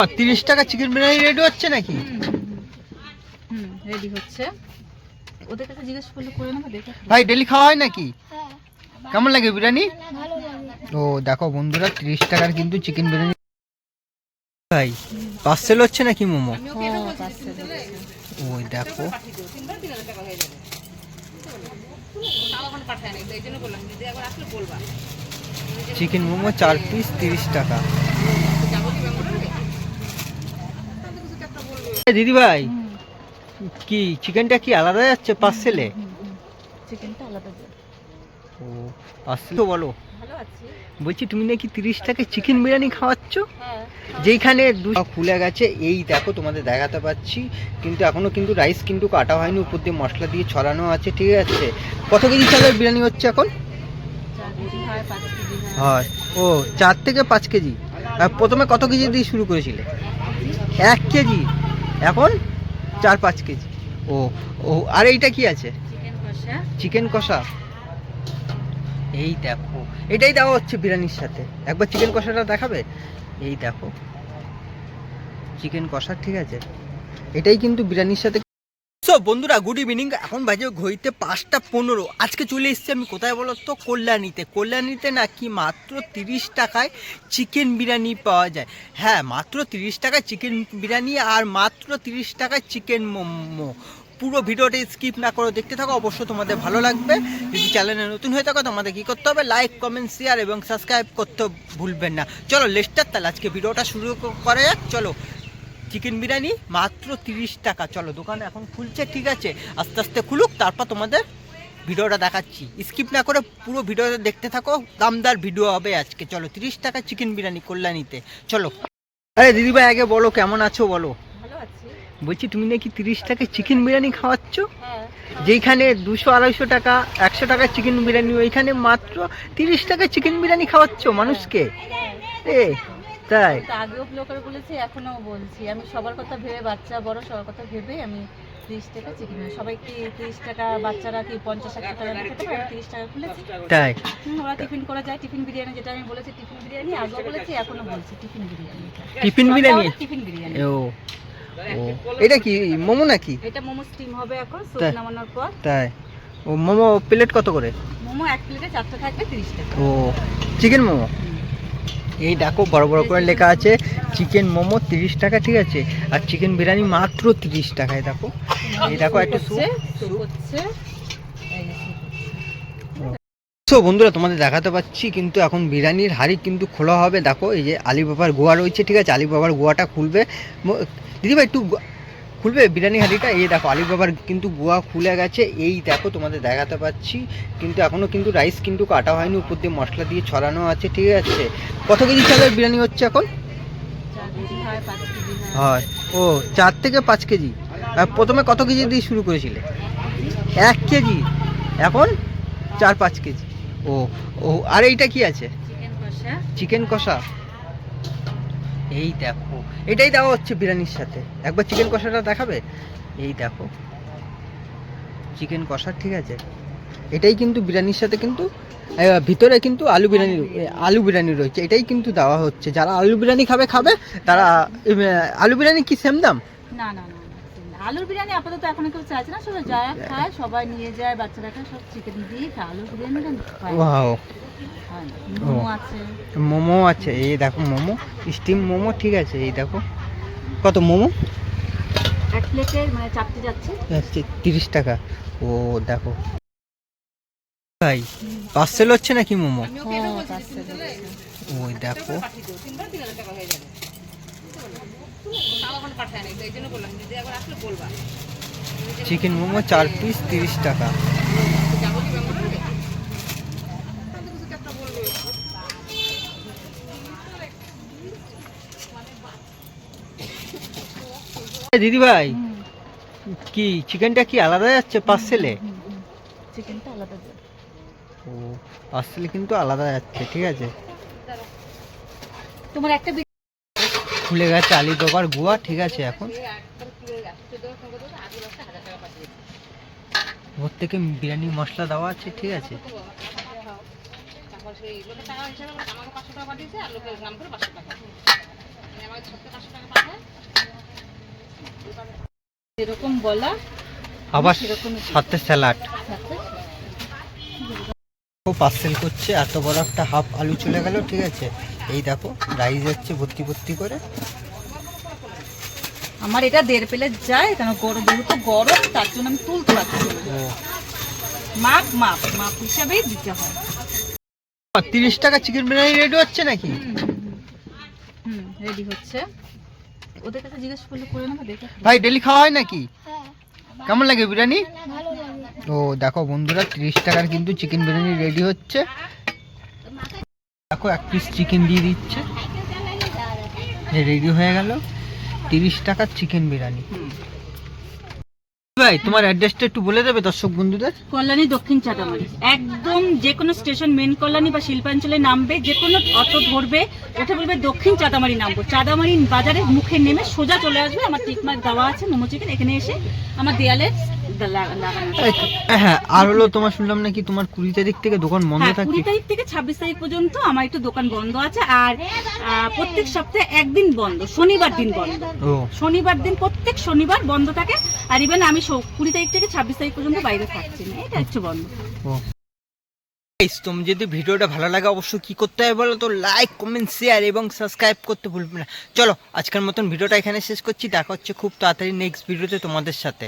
তিরিশ টাকা chicken biryani ready হচ্ছে নাকি? হুম রেডি হচ্ছে। ওদের কাছে জিজ্ঞেস করলে করে নেবে দেখে ভাই ডেলি খাওয়া হয় নাকি? কেমন লাগে বিরিয়ানি? ও দেখো বন্ধুরা তিরিশ টাকার কিন্তু চিকেন বিরিয়ানি। ভাই পার্সেল হচ্ছে নাকি মোমো? হ্যাঁ ওই দেখো। চিকেন মোমো চার পিস তিরিশ টাকা। দিদি ভাই কি চিকেনটা কি আলাদা যাচ্ছে পার্সেলে চিকেনটা আলাদা ও পার্সেল বলো। বলছি তুমি নাকি তিরিশ টাকা চিকেন বিরিয়ানি খাওয়াচ্ছ? হ্যাঁ যেইখানে দু খুলে গেছে এই দেখো তোমাদের দেখাতে পাচ্ছি। কিন্তু এখনও কিন্তু রাইস কিন্তু কাটা হয়নি উপর দিয়ে মশলা দিয়ে ছড়ানো আছে ঠিক আছে? কত কেজি চালের বিরিয়ানি হচ্ছে এখন? হয়। ও চার থেকে পাঁচ কেজি। প্রথমে কত কেজি দিয়ে শুরু করেছিলে? এক কেজি? এখন চার পাঁচ কেজি। ও ও আর এইটা কি আছে? চিকেন কষা। এই দেখো এটাই দেওয়া হচ্ছে বিরিয়ানির সাথে। একবার চিকেন কষাটা দেখাবে? এই দেখো। চিকেন কষা ঠিক আছে। এটাই কিন্তু বিরিয়ানির সাথে সো বন্ধুরা গুড ইভিনিং এখন বাজে ঘড়িতে পাঁচটা পনেরো। আজকে চলে এসেছি আমি কোথায় বলো তো? কল্যাণীতে। কল্যাণীতে নাকি মাত্র তিরিশ টাকায় চিকেন বিরিয়ানি পাওয়া যায়। হ্যাঁ মাত্র তিরিশ টাকায় চিকেন বিরিয়ানি আর মাত্র তিরিশ টাকায় চিকেন মোমো। পুরো ভিডিওটা স্কিপ না করে দেখতে থাকো অবশ্য তোমাদের ভালো লাগবে। যদি চ্যানেলে নতুন হয়ে থাকো, তোমাদের কী করতে হবে? লাইক কমেন্ট শেয়ার এবং সাবস্ক্রাইব করতে ভুলবেন না। চলো লেস্টার তাহলে আজকে ভিডিওটা শুরু করা যাক। চলো চিকেন বিরিয়ানি মাত্র তিরিশ টাকা। চলো দোকান এখন খুলছে ঠিক আছে? আস্তে আস্তে খুলুক তারপর তোমাদের ভিডিওটা দেখাচ্ছি। স্কিপ না করে পুরো ভিডিওটা দেখতে থাকো দামদার ভিডিও হবে আজকে। চলো তিরিশ টাকা চিকেন বিরিয়ানি কল্যাণীতে। চলো। আরে দিদিভাই আগে বলো কেমন আছো বলো? বলছি তুমি নাকি তিরিশ টাকা চিকেন বিরিয়ানি খাওয়াচ্ছ? হ্যাঁ। যেইখানে দুশো আড়াইশো টাকা একশো টাকা চিকেন বিরিয়ানি ওইখানে মাত্র তিরিশ টাকা চিকেন বিরিয়ানি খাওয়াচ্ছ মানুষকে? এ তাই? আগেও লোকের বলেছি এখনও বলছি। আমি সবার কথা ভেবে বাচ্চা বড় সবার কথা ভেবে আমি তিরিশ টাকা চিকেন সবাই কি তিরিশ টাকা বাচ্চারা কি পঞ্চাশ ষাট টাকা তিরিশ টাকা খুলেছি। তাই? ওরা টিফিন করে যায় টিফিন বিরিয়ানি যেটা আমি বলেছি টিফিন বিরিয়ানি আগেও বলেছি এখনও বলছি tiffin biryani tiffin biryani? Tiffin biryani. ও এটা কি মোমো নাকি? এটা মোমো স্টিম হবে এখন তাই? নামানোর পর। তাই। ও মোমো প্লেট কত করে? মোমো এক প্লেটে চারটে থাকবে তিরিশ টাকা। ও চিকেন মোমো? এই দেখো বড় বড় করে লেখা আছে চিকেন মোমো তিরিশ টাকা ঠিক আছে? আর চিকেন বিরিয়ানি মাত্র তিরিশ টাকায় দেখো। এই দেখো একটা। সো বন্ধুরা তোমাদের দেখাতে পাচ্ছি কিন্তু এখন বিরিয়ানির হাড়ি কিন্তু খোলা হবে। দেখো এই যে আলিবাবার গোয়া রয়েছে ঠিক আছে? আলিবাবার গোয়াটা খুলবে। দিদিভাই একটু খুলবে? বিরিয়ানি হাঁড়িটা এই দেখো আলিবাবার কিন্তু গোয়া খুলে গেছে। এই দেখো তোমাদের দেখাতে পাচ্ছি। কিন্তু এখনও কিন্তু রাইস কিন্তু কাটা হয়নি উপর দিয়ে মশলা দিয়ে ছড়ানো আছে ঠিক আছে? কত কেজি চালের বিরিয়ানি হচ্ছে এখন? হয়। ও চার থেকে পাঁচ কেজি। প্রথমে কত কেজি দিয়ে শুরু করেছিলে? এক কেজি। এখন চার পাঁচ কেজি। ও ও আর এইটা কি আছে? চিকেন কষা? এই দেখো এটাই দেওয়া হচ্ছে বিরিয়ানির সাথে। একবার চিকেন কষাটা দেখাবে? এই দেখো। চিকেন কষা ঠিক আছে? এটাই কিন্তু বিরিয়ানির সাথে কিন্তু ভিতরে কিন্তু আলু বিরিয়ানি আলু বিরিয়ানি। রয়েছে। এটাই কিন্তু দেওয়া হচ্ছে। যারা আলু বিরিয়ানি খাবে খাবে। তারা আলু বিরিয়ানি কি সেম দাম? না না আলুর বিরিয়ানি আপাতত এখন কেউ চাইছে না। শুধু যারা খায় সবাই নিয়ে যায় বাচ্চারা খায় সব চিকেন দিয়ে খায়। আলুর বিরিয়ানি খায় ওয়াও। মোমো আছে। মোমো আছে এই দেখো মোমো স্টিম মোমো ঠিক আছে এই দেখো। কত মোমো? এক প্লেটে মানে চারটে যাচ্ছে। আচ্ছা তিরিশ টাকা। ও দেখো। ভাই পার্সেল হচ্ছে নাকি মোমো? হ্যাঁ ওই দেখো। চিকেন মোমো চার পিস তিরিশ টাকা। দিদি ভাই কি চিকেনটা কি আলাদা যাচ্ছে পার্সেলে চিকেনটা আলাদা ও পার্সেলে কিন্তু আলাদা যাচ্ছে ঠিক আছে। তোমার একটা খুলে গেছে আলিবাবার গুয়া ঠিক আছে এখন। ওর থেকে বিরিয়ানি মশলা দেওয়া আছে ঠিক আছে। টাকা মানে এরকম বলা আবার সাথে স্যালাড পার্সেল করছে এত বড় একটা হাফ আলু চলে গেল ঠিক আছে এই দেখো রাইস যাচ্ছে ভর্তি ভর্তি করে আমার এটা দেড় প্লেট যায় কেন গরম যেহেতু গরম তার জন্য আমি তুলতে পারছি মাপ মাপ মাপ হিসাবেই দিতে হয় তিরিশ টাকা চিকেন বিরিয়ানি রেডি হচ্ছে নাকি হুম রেডি হচ্ছে ওদের কাছে জিজ্ঞেস করলে করে নেব দেখে ভাই ডেলি খাওয়া হয় নাকি? কেমন লাগে বিরিয়ানি? ও দেখো বন্ধুরা তিরিশ টাকার কিন্তু চিকেন বিরিয়ানি রেডি হচ্ছে। দেখো এক পিস চিকেন দিয়ে দিচ্ছে। রেডি হয়ে গেল। তিরিশ টাকার চিকেন বিরিয়ানি। ভাই, তোমার অ্যাড্রেসটা একটু বলে দেবে দর্শক বন্ধুদের? কল্যাণী দক্ষিণ চাঁদামারি একদম যে কোনো স্টেশন মেন কল্যাণী বা শিল্পাঞ্চলে নামবে, যে কোনো অটো ধরবে ওঠে বলবে দক্ষিণ চাঁদামারি নামবো। চাঁদামারি বাজারের মুখে নেমে সোজা চলে আসবে, আমার টিকমার্ক দেওয়া আছে, মোমো চিকেন এখানে এসে আমার দেয়ালে তো, হ্যাঁ আর হলো তোমার শুনলাম নাকি তোমার কুড়ি তারিখ থেকে দোকান বন্ধ হ্যাঁ থাকে? কুড়ি তারিখ থেকে ছাব্বিশ তারিখ পর্যন্ত আমার একটু দোকান বন্ধ আছে আর প্রত্যেক সপ্তাহে একদিন বন্ধ শনিবার দিন বন্ধ। শনিবার দিন প্রত্যেক শনিবার বন্ধ থাকে আর ইভেন আমি কুড়ি তারিখ থেকে ছাব্বিশ তারিখ পর্যন্ত বাইরে থাকছি না এটা হচ্ছে বন্ধ। তুমি যদি ভিডিওটা ভালো লাগে অবশ্যই কি করতে হবে বলো তো লাইক কমেন্ট শেয়ার এবং সাবস্ক্রাইব করতে ভুলবে না। চলো আজকের মতন ভিডিওটা এখানে শেষ করছি দেখা হচ্ছে খুব তাড়াতাড়ি নেক্সট ভিডিওতে তোমাদের সাথে।